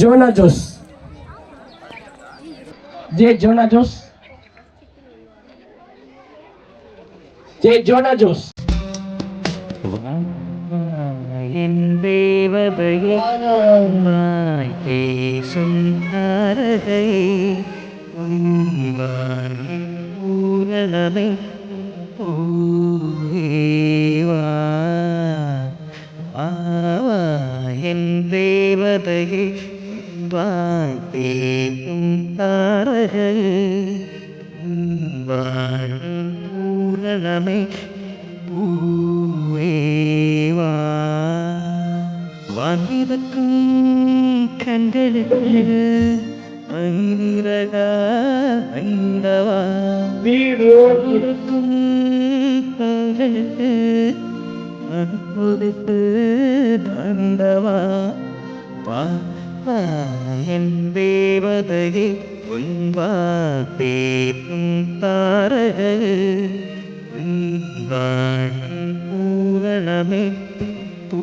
জোনা জোস যে জোনা জোস যে জোনা জোস സുന്ദരകൈ പൂരവ എൻ ദേവതയെ பேசும் தாரகை ஊரலமை பூவேவா வந்திருக்கும் கண்களுக்கு ஐரகா ஐந்தவா. கண்களுக்கு அற்புதத்து தந்தவா. வா, என் தேவதையே உன்பா பேசும் பூரணமே பூ